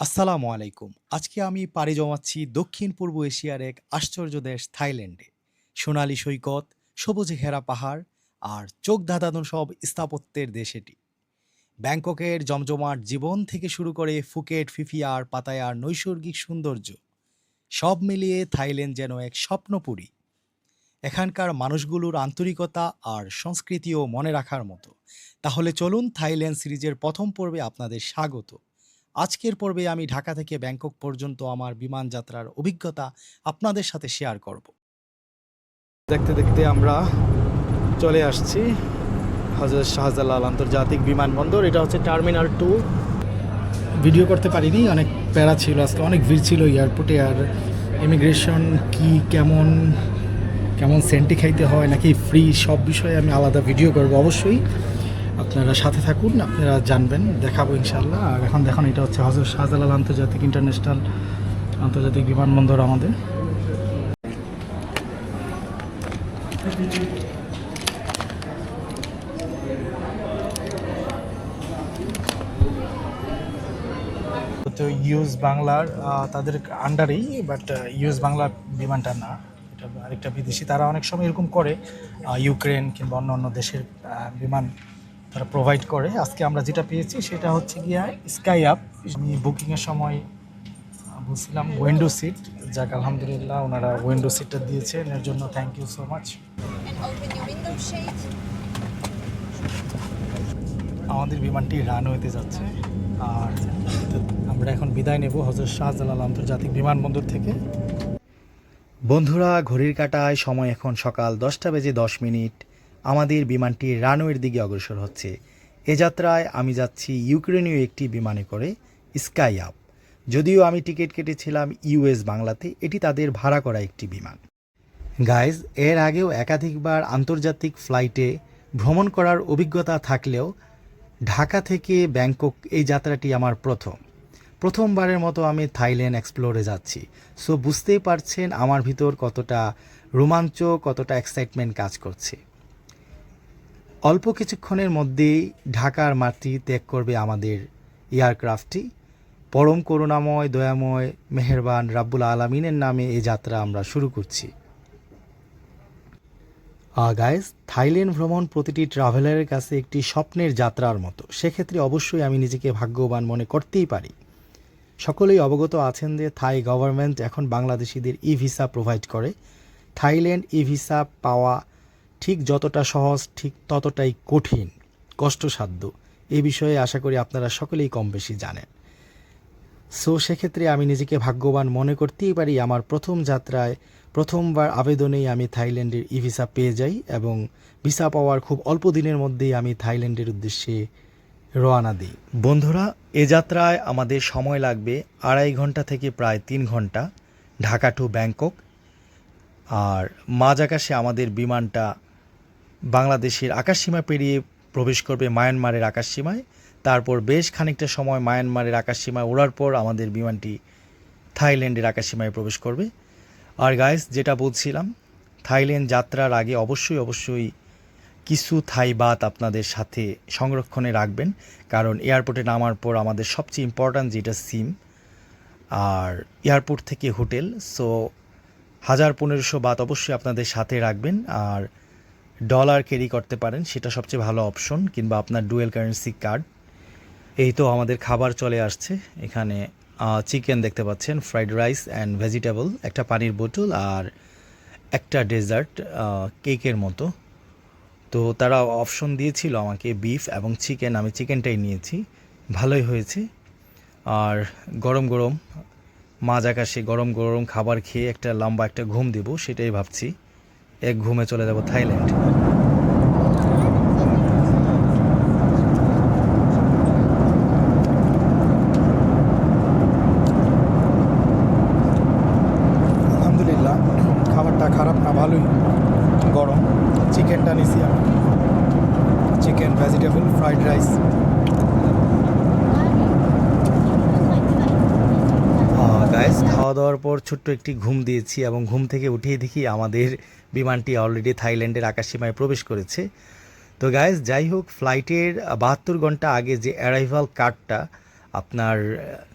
আসসালামু আলাইকুম। আজকে আমি পাড়ি জমাচ্ছি দক্ষিণ পূর্ব এশিয়ার এক আশ্চর্য দেশ থাইল্যান্ডে। সোনালি সৈকত, সবুজে ঘেরা পাহাড় আর চোখ ধাঁধানো সব স্থাপত্যের দেশ এটি। ব্যাংককের জমজমাট জীবন থেকে শুরু করে ফুকেট, ফিফিয়ার, পাতায়ার নৈসর্গিক সৌন্দর্য সব মিলিয়ে থাইল্যান্ড যেন এক স্বপ্নপুরী। এখানকার মানুষগুলোর আন্তরিকতা আর সংস্কৃতিও মনে রাখার মতো। তাহলে চলুন থাইল্যান্ড সিরিজের প্রথম পর্বে আপনাদের স্বাগত। আজকের পর্বে আমি ঢাকা থেকে ব্যাংকক পর্যন্ত আমার বিমান যাত্রার অভিজ্ঞতা আপনাদের সাথে শেয়ার করব। দেখতে দেখতে আমরা চলে আসছি হজরত শাহজালাল আন্তর্জাতিক বিমানবন্দর। এটা হচ্ছে টার্মিনাল টু। ভিডিও করতে পারিনি, অনেক প্যারা ছিল আজকে, অনেক ভিড় ছিল এয়ারপোর্টে। আর ইমিগ্রেশন কি, কেমন কেমন সেন্টি খাইতে হয়, নাকি ফ্রি, সব বিষয়ে আমি আলাদা ভিডিও করব অবশ্যই। আপনারা সাথে থাকুন, আপনারা জানবেন, দেখাবো ইনশাল্লাহ আর এখন দেখুন, এটা হচ্ছে হজরত শাহজালাল আন্তর্জাতিক ইন্টারন্যাশনাল আন্তর্জাতিক বিমানবন্দর আমাদের। তো বাংলার তাদের আন্ডারেই বাট ইউজ বাংলা বিমানটা না, এটা আরেকটা বিদেশি। তারা অনেক সময় এরকম করে ইউক্রেন কিংবা অন্য অন্য দেশের বিমান তারা প্রোভাইড করে। আজকে আমরা যেটা পেয়েছি সেটা হচ্ছে গিয়া স্কাই আপ আমি বুকিংয়ের সময় বলছিলাম উইন্ডো সিট যাক, আলহামদুলিল্লাহ ওনারা উইন্ডো সিটটা দিয়েছেন। এর জন্য থ্যাংক ইউ সো মাচ. আমাদের বিমানটি রানওয়েতে যাচ্ছে। আর আমরা এখন বিদায় নেব হজরত শাহজালাল আন্তর্জাতিক বিমানবন্দর থেকে। বন্ধুরা, ঘড়ির কাটায় সময় এখন সকাল দশটা বেজে দশ মিনিট। আমাদের বিমানটি রানওয়ের দিকে অগ্রসর হচ্ছে। এ যাত্রায় আমি যাচ্ছি ইউক্রেনীয় একটি বিমানে করে স্কাই আপ। যদিও আমি টিকিট কেটেছিলাম ইউএস বাংলাতে, এটি তাদের ভাড়া করা একটি বিমান। গাইজ, এর আগেও একাধিকবার আন্তর্জাতিক ফ্লাইটে ভ্রমণ করার অভিজ্ঞতা থাকলেও ঢাকা থেকে ব্যাংকক এই যাত্রাটি আমার প্রথম। প্রথমবারের মতো আমি থাইল্যান্ড এক্সপ্লোরে যাচ্ছি। সো বুঝতেই পারছেন আমার ভিতর কতটা রোমাঞ্চ, কতটা এক্সাইটমেন্ট কাজ করছে। অল্প কিছুক্ষণের মধ্যেই ঢাকার মাটি ত্যাগ করবে আমাদের এয়ারক্রাফটটি। পরম করুণাময়, দয়াময়, মেহেরবান রাব্বুল আলমিনের নামে এই যাত্রা আমরা শুরু করছি। গাইজ থাইল্যান্ড ভ্রমণ প্রতিটি ট্রাভেলারের কাছে একটি স্বপ্নের যাত্রার মতো। সেক্ষেত্রে অবশ্যই আমি নিজেকে ভাগ্যবান মনে করতেই পারি। সকলেই অবগত আছেন যে থাই গভর্নমেন্ট এখন বাংলাদেশিদের ই ভিসা প্রোভাইড করে। থাইল্যান্ড ই ভিসা পাওয়া ঠিক যতটা সহজ, ঠিক ততটাই কঠিন, কষ্টসাধ্য। এ বিষয়ে আশা করি আপনারা সকলেই কম বেশি জানেন। সো সেক্ষেত্রে আমি নিজেকে ভাগ্যবান মনে করতেই পারি, আমার প্রথম যাত্রায়, প্রথমবার আবেদনেই আমি থাইল্যান্ডের ই ভিসা পেয়ে যাই এবং ভিসা পাওয়ার খুব অল্প দিনের মধ্যেই আমি থাইল্যান্ডের উদ্দেশ্যে রওনা দিই। বন্ধুরা, এ যাত্রায় আমাদের সময় লাগবে আড়াই ঘণ্টা থেকে প্রায় তিন ঘণ্টা, ঢাকা টু ব্যাংকক আর মাঝ আকাশে আমাদের বিমানটা বাংলাদেশের আকাশসীমা পেরিয়ে প্রবেশ করবে মায়ানমারের আকাশসীমায়। তারপর বেশ খানিকটা সময় মায়ানমারের আকাশসীমায় ওড়ার পর আমাদের বিমানটি থাইল্যান্ডের আকাশসীমায় প্রবেশ করবে। আর গাইস যেটা বলছিলাম, থাইল্যান্ড যাত্রার আগে অবশ্যই অবশ্যই কিছু থাই বাত আপনাদের সাথে সংরক্ষণে রাখবেন। কারণ এয়ারপোর্টে নামার পর আমাদের সবচেয়ে ইম্পর্ট্যান্ট যেটা সিম আর এয়ারপোর্ট থেকে হোটেল সো হাজার পনেরোশো বাত অবশ্যই আপনাদের সাথে রাখবেন। আর ডলার ক্যারি করতে পারেন, সেটা সবচেয়ে ভালো অপশন কিংবা আপনার ডুয়েল কারেন্সি কার্ড এই তো আমাদের খাবার চলে আসছে। এখানে চিকেন দেখতে পাচ্ছেন ফ্রাইড রাইস অ্যান্ড ভেজিটেবল একটা পানির বোতল আর একটা ডেজার্ট কেকের মতো। তো তারা অপশন দিয়েছিল আমাকে বিফ এবং চিকেন আমি চিকেনটাই নিয়েছি। ভালোই হয়েছে। আর গরম গরম, মাঝ আকাশে গরম গরম খাবার খেয়ে একটা লম্বা একটা ঘুম দেবো, সেটাই ভাবছি। এক ঘুমে চলে যাব থাইল্যান্ড। আলহামদুলিল্লাহ খাবারটা খারাপ না ভালোই। গরম। চিকেনটা নিছি আমি। Chicken vegetable fried rice guys খাওয়া দাওয়ার পর ছোট্ট একটি ঘুম দিয়েছি এবং ঘুম থেকে উঠিয়ে দেখি আমাদের বিমানটি অলরেডি থাইল্যান্ডের আকাশসীমায় প্রবেশ করেছে। তো গাইস যাই হোক ফ্লাইটের বাহাত্তর ঘণ্টা আগে যে অ্যারাইভাল কার্ডটা আপনার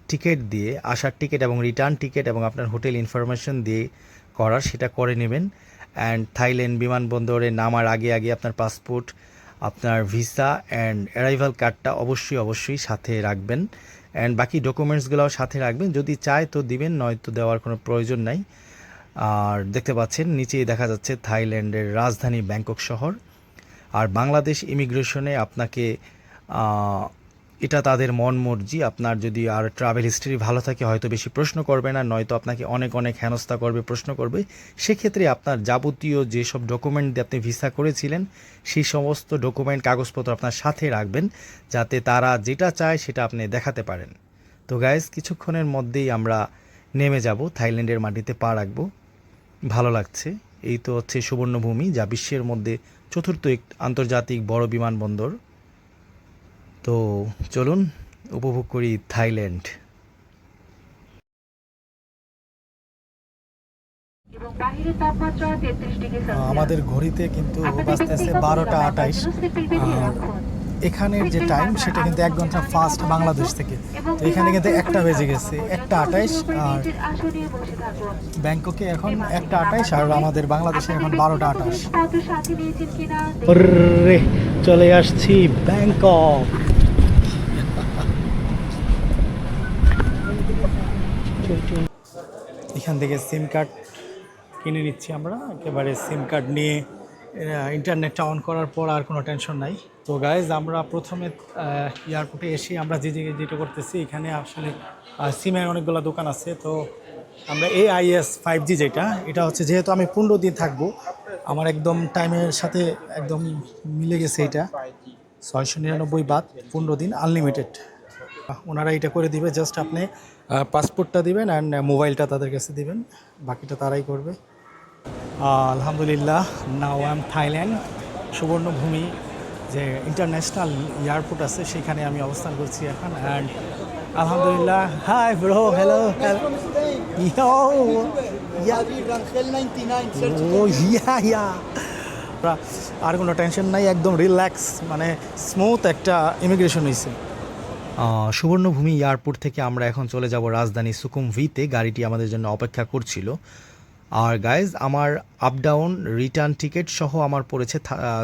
টিকিট দিয়ে, আসার টিকিট এবং রিটার্ন টিকিট এবং আপনার হোটেল ইনফরমেশন দিয়ে করার, সেটা করে নেবেন। অ্যান্ড থাইল্যান্ড বিমানবন্দরে নামার আগে আগে আপনার পাসপোর্ট আপনার ভিসা অ্যান্ড অ্যারাইভাল কার্ডটা অবশ্যই অবশ্যই সাথে রাখবেন। অ্যান্ড বাকি ডকুমেন্টসগুলোও সাথে রাখবেন। যদি চায় তো দিবেন, নয়তো দেওয়ার কোনো প্রয়োজন নাই। আর দেখতে পাচ্ছেন, নিচেই দেখা যাচ্ছে থাইল্যান্ডের রাজধানী ব্যাংকক শহর। আর বাংলাদেশ ইমিগ্রেশনে আপনাকে এটা তাদের মন মর্জি। আপনার যদি আর ট্রাভেল হিস্ট্রি ভালো থাকে, হয়তো বেশি প্রশ্ন করবে না, নয়তো আপনাকে অনেক অনেক হেনস্থা করবে, প্রশ্ন করবে। সেক্ষেত্রে আপনার যাবতীয় যেসব ডকুমেন্ট দিয়ে আপনি ভিসা করেছিলেন, সেই সমস্ত ডকুমেন্ট, কাগজপত্র আপনার সাথে রাখবেন, যাতে তারা যেটা চায় সেটা আপনি দেখাতে পারেন। তো গাইজ কিছুক্ষণের মধ্যেই আমরা নেমে যাব, থাইল্যান্ডের মাটিতে পা রাখব। ভালো লাগছে। এই তো হচ্ছে সুবর্ণভূমি যা বিশ্বের মধ্যে চতুর্থ এক আন্তর্জাতিক বড় বিমানবন্দর। তো চলুন উপভোগ করি থাইল্যান্ড। আমাদের ঘড়িতে কিন্তু বাজতেছে বারোটা নিরাপত্তার এখানের যে টাইম সেটা কিন্তু এক ঘণ্টা ফাস্ট বাংলাদেশ থেকে তো এখানে কিন্তু একটা বেজে গেছে একটা আঠাইশ আর। ব্যাংককে এখন একটা আঠাইশ আর আমাদের বাংলাদেশে এখন বারোটা আঠাশ চলে আসছি ব্যাংকক এখান থেকে সিম কার্ড কিনে নিচ্ছি আমরা একেবারে সিম কার্ড নিয়ে ইন্টারনেটটা অন করার পর আর কোনো টেনশন নাই। তো গাইজ আমরা প্রথমে এয়ারপোর্টে এসে আমরা যে যেটা করতেছি, এখানে আসলে সিমের অনেকগুলো দোকান আছে। তো আমরা এ আইএস ফাইভ জি যেটা, এটা হচ্ছে যেহেতু আমি পনেরো দিন থাকব, আমার একদম টাইমের সাথে একদম মিলে গেছে এটা। ছয়শো নিরানব্বই বাদ, পনেরো দিন আনলিমিটেড ওনারা এটা করে দিবে জাস্ট আপনি পাসপোর্টটা দিবেন অ্যান্ড মোবাইলটা তাদের কাছে দিবেন, বাকিটা তারাই করবে। আলহামদুলিল্লাহ নাও আম থাইল্যান্ড সুবর্ণভূমি যে ইন্টারন্যাশনাল এয়ারপোর্ট আছে সেখানে আমি অবস্থান করছি এখন অ্যান্ড আলহামদুলিল্লাহ hi bro hello hello Rangel 99, ও আর কোনো টেনশন নাই একদম রিল্যাক্স মানে স্মুথ একটা ইমিগ্রেশন হয়েছে সুবর্ণভূমি এয়ারপোর্ট থেকে আমরা এখন চলে যাব রাজধানী সুকুমভিতে গাড়িটি আমাদের জন্য অপেক্ষা করছিল। আর গাইজ আমার আপ ডাউন রিটার্ন টিকিট সহ আমার পড়েছে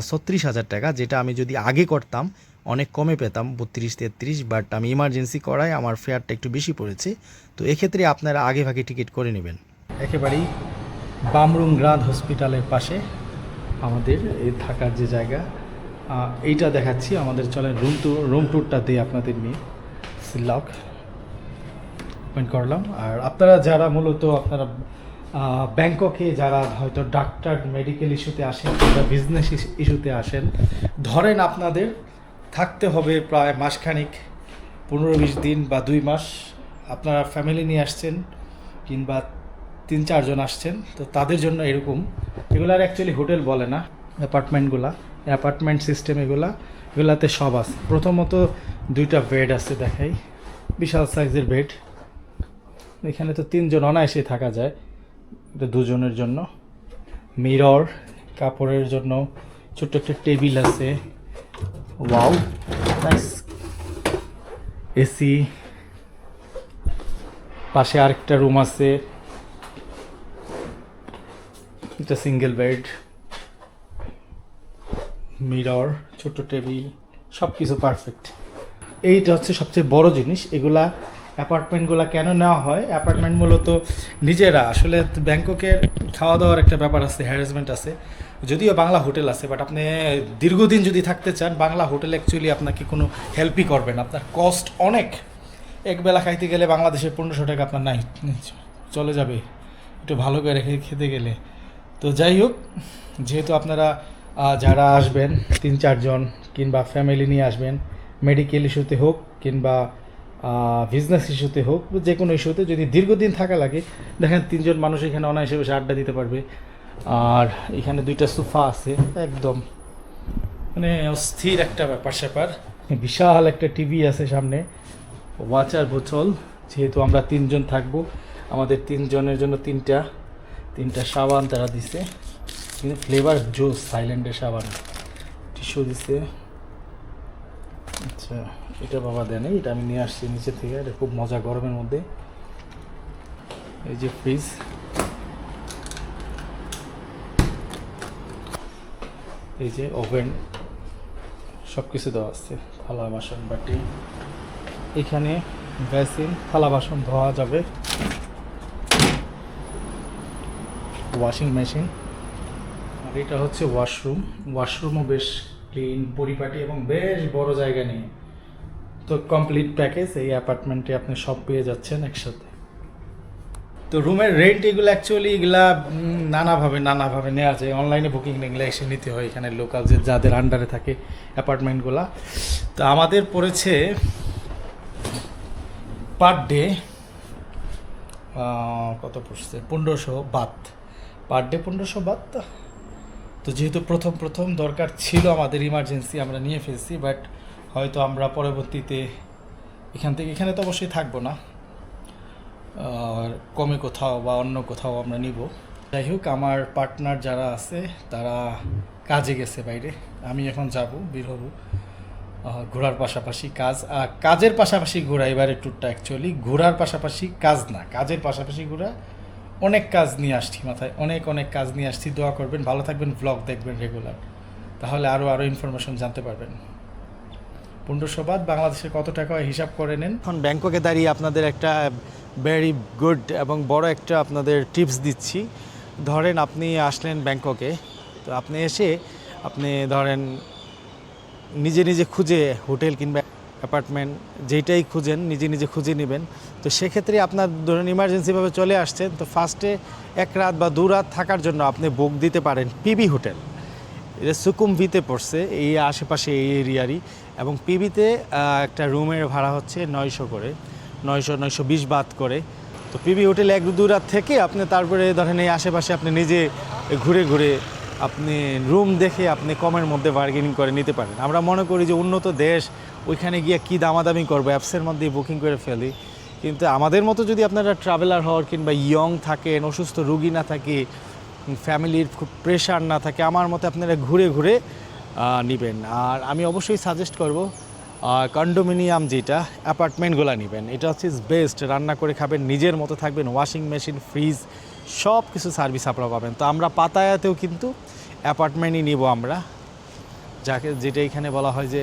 ছত্রিশ হাজার টাকা, যেটা আমি যদি আগে করতাম, অনেক কমে পেতাম, বত্রিশ, তেত্রিশ বাট আমি ইমার্জেন্সি করায় আমার ফেয়ারটা একটু বেশি পড়েছে। তো এক্ষেত্রে আপনারা আগে ভাগে টিকিট করে নেবেন। একেবারেই বামরুং গ্রাদ হসপিটালের পাশে আমাদের এই থাকার যে জায়গা এইটা দেখাচ্ছি। আমাদের চলেন রুম ট্যুর রুম ট্যুরটা দিই আপনাদের নিয়ে সিলক ওপেন করলাম। আর আপনারা যারা মূলত আপনারা ব্যাংককে যারা হয়তো ডাক্তার মেডিকেল ইস্যুতে আসেন কিংবা বিজনেস ইস্যুতে আসেন, ধরেন আপনাদের থাকতে হবে প্রায় মাসখানিক, পনেরো বিশ দিন বা দুই মাস। আপনারা ফ্যামিলি নিয়ে আসছেন কিংবা তিন চারজন আসছেন, তো তাদের জন্য এরকম। এগুলো আর অ্যাকচুয়ালি হোটেল বলে না অ্যাপার্টমেন্টগুলা অ্যাপার্টমেন্ট সিস্টেম এগুলা, এগুলাতে সব আছে। প্রথমত দুইটা বেড আছে দেখাই। বিশাল সাইজের বেড এখানে তো তিনজন অনায়াসে থাকা যায়। দুজনের জন্য। মিরর, কাপড়ের জন্য। ছোট্ট একটা টেবিল আছে। Wow AC. পাশে আরেকটা রুম আছে। এটা সিঙ্গেল বেড। মিরর, ছোট্ট টেবিল সব কিছু পারফেক্ট। এইটা হচ্ছে সবচেয়ে বড় জিনিস। এগুলা অ্যাপার্টমেন্টগুলো কেন নেওয়া হয়? অ্যাপার্টমেন্ট মূলত নিজেরা, আসলে ব্যাংককের খাওয়া দাওয়ার একটা ব্যাপার আছে হ্যারাসমেন্ট আছে। যদিও বাংলা হোটেল আছে বাট আপনি দীর্ঘদিন যদি থাকতে চান, বাংলা হোটেল অ্যাকচুয়ালি আপনাকে কোনো হেল্পই করবে না। আপনার কস্ট অনেক। এক বেলা খাইতে গেলে বাংলাদেশে পনেরোশো টাকা আপনার নাই। চলে যাবে। একটু ভালো করে রেখে খেতে গেলে। তো যাই হোক, যেহেতু আপনারা যারা আসবেন, তিন চারজন কিংবা ফ্যামিলি নিয়ে আসবেন মেডিকেল ইস্যুতে হোক কিংবা বিজনেস ইস্যুতে হোক যে কোনো ইস্যুতে যদি দীর্ঘদিন থাকা লাগে, দেখেন তিনজন মানুষ এখানে অনায়াসে বসে আড্ডা দিতে পারবে। আর এখানে দুইটা সোফা আছে, একদম মানে অস্থির একটা ব্যাপার স্যাপার। বিশাল একটা টিভি আছে সামনে ওয়াচার বোতল। যেহেতু আমরা তিনজন থাকব, আমাদের তিনজনের জন্য তিনটা তিনটা সাবান তারা দিছে। কিন্তু ফ্লেভার জোস থাইল্যান্ডের সাবান। টিস্যু দিছে। আচ্ছা এটা বাবা দেয় নাই, এটা আমি নিয়ে আসছি নিচে থেকে এটা খুব মজা গরমের মধ্যে। এই যে ফ্রিজ এই যে ওভেন সব কিছু দেওয়া আছে থালা বাসন বাটি। এখানে বেসিন থালা বাসন ধোয়া যাবে। ওয়াশিং মেশিন আর এটা হচ্ছে ওয়াশরুম ওয়াশরুমও বেশ ক্লিন পরিপাটি এবং বেশ বড় জায়গা নিয়ে। তো কমপ্লিট প্যাকেজ এই অ্যাপার্টমেন্টে আপনি সব পেয়ে যাচ্ছেন একসাথে। তো রুমের রেন্ট এগুলো অ্যাকচুয়ালি এগুলা নানাভাবে নানাভাবে নেওয়া যায়। অনলাইনে বুকিং এগুলো এসে নিতে হয় এখানে লোকাল যে, যাদের আন্ডারে থাকে অ্যাপার্টমেন্টগুলা তো আমাদের পড়েছে পার ডে কত পড়ছে? পনেরোশো বাত। পার ডে পনেরোশো বাত? তো যেহেতু প্রথম প্রথম দরকার ছিল আমাদের ইমার্জেন্সি আমরা নিয়ে ফেলছি বাট হয়তো আমরা পরবর্তীতে এখান থেকে, এখানে তো অবশ্যই থাকব না। কমে কোথাও বা অন্য কোথাও আমরা নিব। যাই হোক, আমার পার্টনার যারা আছে, তারা কাজে গেছে বাইরে। আমি এখন যাব, বের হব। ঘোরার পাশাপাশি কাজ। কাজের পাশাপাশি ঘোরা, এবারে ট্যুরটা অ্যাকচুয়ালি ঘোরার পাশাপাশি কাজ না, কাজের পাশাপাশি ঘোরা অনেক কাজ নিয়ে আসছি মাথায়, অনেক অনেক কাজ নিয়ে আসছি। দোয়া করবেন, ভালো থাকবেন ব্লগ দেখবেন রেগুলার তাহলে আরও আরও ইনফরমেশন জানতে পারবেন। পনেরোশো বাংলাদেশে কত টাকা হিসাব করে নেন? এখন ব্যাংককে দাঁড়িয়ে আপনাদের একটা ভেরি গুড এবং বড় একটা আপনাদের টিপস দিচ্ছি। ধরেন আপনি আসলেন ব্যাংককে, তো আপনি এসে আপনি ধরেন নিজে নিজে খুঁজে হোটেল কিংবা অ্যাপার্টমেন্ট যেইটাই খুঁজেন, নিজে নিজে খুঁজে নেবেন। তো সেক্ষেত্রে আপনার ধরুন ইমার্জেন্সিভাবে চলে আসছেন তো ফার্স্টে এক রাত বা দু রাত থাকার জন্য আপনি বুক দিতে পারেন পিবি হোটেল এটা সুকুমভিতে পড়ছে, এই আশেপাশে এই এরিয়ারই। এবং পিবিতে একটা রুমের ভাড়া হচ্ছে নয়শো করে, নয়শো নয়শো বিশ বাদ করে। তো পিবি হোটেলে এক দু রাত থেকে আপনি তারপরে ধরেন এই আশেপাশে আপনি নিজে ঘুরে ঘুরে আপনি রুম দেখে আপনি কমের মধ্যে বার্গেনিং করে নিতে পারেন। আমরা মনে করি যে উন্নত দেশ ওইখানে গিয়ে কী দামাদামি করব? অ্যাপসের মধ্যে বুকিং করে ফেলি। কিন্তু আমাদের মতো যদি আপনারা ট্রাভেলার হওয়ার কিংবা ইয়ং থাকেন, অসুস্থ রুগী না থাকে ফ্যামিলির খুব প্রেশার না থাকে, আমার মতে আপনারা ঘুরে ঘুরে নেবেন। আর আমি অবশ্যই সাজেস্ট করব কন্ডোমিনিয়াম যেটা অ্যাপার্টমেন্টগুলো নেবেন। এটা হচ্ছে বেস্ট রান্না করে খাবেন, নিজের মতো থাকবেন ওয়াশিং মেশিন ফ্রিজ সব কিছু সার্ভিস আপনারা পাবেন। তো আমরা পাতায়াতেও কিন্তু অ্যাপার্টমেন্টই নিব আমরা। যাকে, যেটা এখানে বলা হয় যে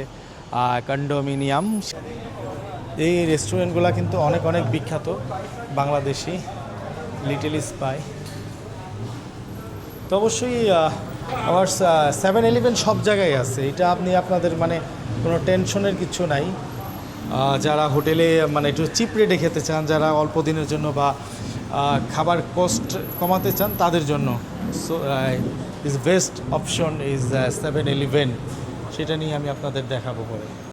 কন্ডোমিনিয়াম। এই রেস্টুরেন্টগুলো কিন্তু অনেক অনেক বিখ্যাত, বাংলাদেশি, লিটল স্পাই। তো অবশ্যই আমার সেভেন ইলেভেন সব জায়গায় আছে। এটা আপনি আপনাদের মানে কোনো টেনশনের কিছু নাই। যারা হোটেলে মানে একটু চিপ রেটে খেতে চান, যারা অল্প দিনের জন্য বা খাবার কস্ট কমাতে চান, তাদের জন্য। So is best option is seven eleven সেটা নিয়ে আমি আপনাদের দেখাবো পরে।